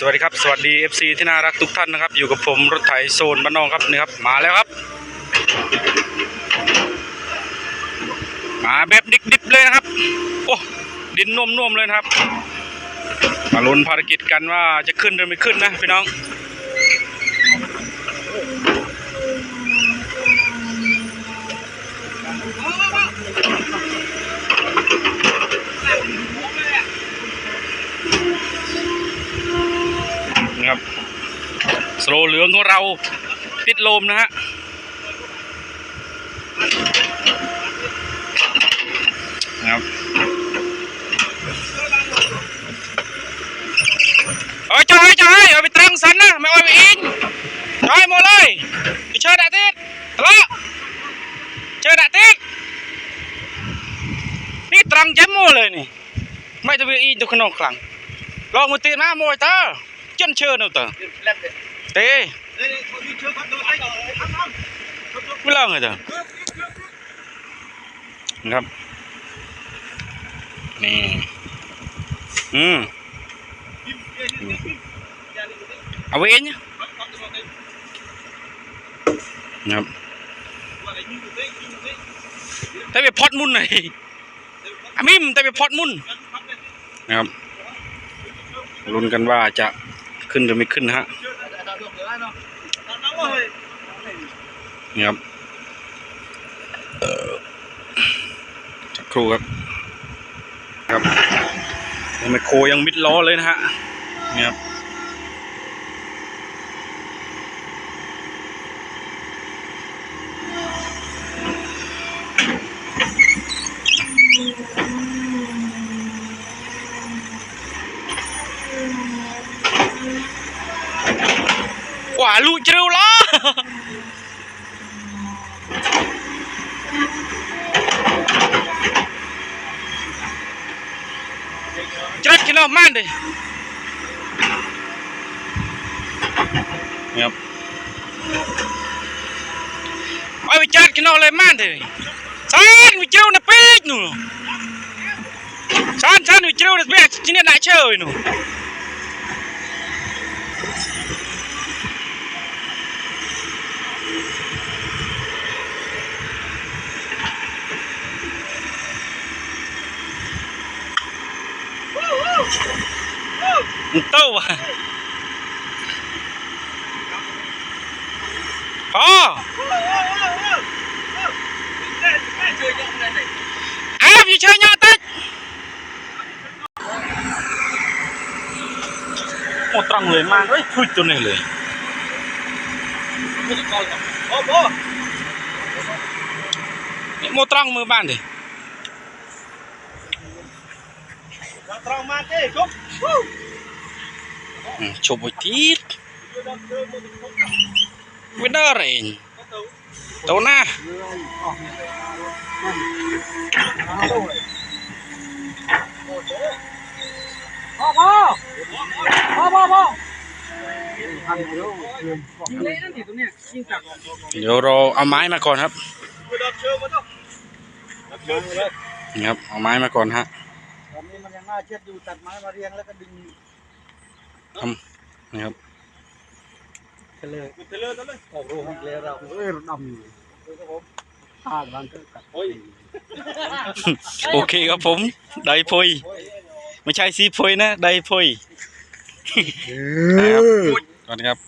สวัสดีครับ สวัสดี FC ที่น่ารักทุกท่านนะครับ อยู่กับผมรถไถโซนบ้านนอกครับนี่ครับ มาแล้วครับ มาแบบดิบๆเลยนะครับ โอ้ดินนุ่มๆเลยนะครับ มาลุ้นภารกิจกันว่าจะขึ้นหรือไม่ขึ้นนะพี่น้อง นะ ครับสโลเหลืองของเราติดลมนะฮะนะครับเอ้ยจอยจอยเอาไปตรังสันนะไม่เอาไปอิงจอยหมดเลยไปเชิญดาติดทะเลาะเชิญดาติดนี่ตรังแจมโมเลยนี่ไม่ต้องไปอิงตัวขนมคลังลองมือตีหนะมวยตา chân chưa đâu tờ tê mới lo người tờ นะครับ นี่ อืมเอาไว้เองนะครับแต่ไปพอดมุนหน่อยอามิมแต่ไปพอดมุนนะครับลุ้นกันว่าจะ ขึ้นหรือไม่ขึ้นนะฮะนี่ครับเอ่อสักครู่ครับ ครับไมโครยังมิดล้อเลยนะฮะนี่ครับ អាលូជ្រៅឡោច្រិតគេនោះម៉ានទេយ៉ាប់អើវាចាត់គេនោះលេម៉ានទេសានវាជ្រៅទៅពេកនោះសានសានវាជ្រៅទៅពេកជំនាញដាក់ឈើនោះ Tâu à Có ờ. Ai làm gì chơi nhau tích Một trăng lưới mang đấy Thôi cho này liền. Một trăng mưa bàn đi. Một trăng mang đi, Chúc. chubutit bedarin tau na Papa! Papa, papa! เดี๋ยวเราเอาไม้มาก่อนครับครับเอาไม้มาก่อนฮะตอนนี้มันยังน่าเช็ดอยู่ตัดไม้มาเรียงแล้วก็ดึง นี่ครับเทเลอร์เทเลอร์เลยออกโรงเลยเราเอ้ยดำครับผมข้าวมันก็กัดโอ้ยโอเคครับผม ไดพอยไม่ใช่ซีพอยนะ ไดพอยนะครับก่อนครับ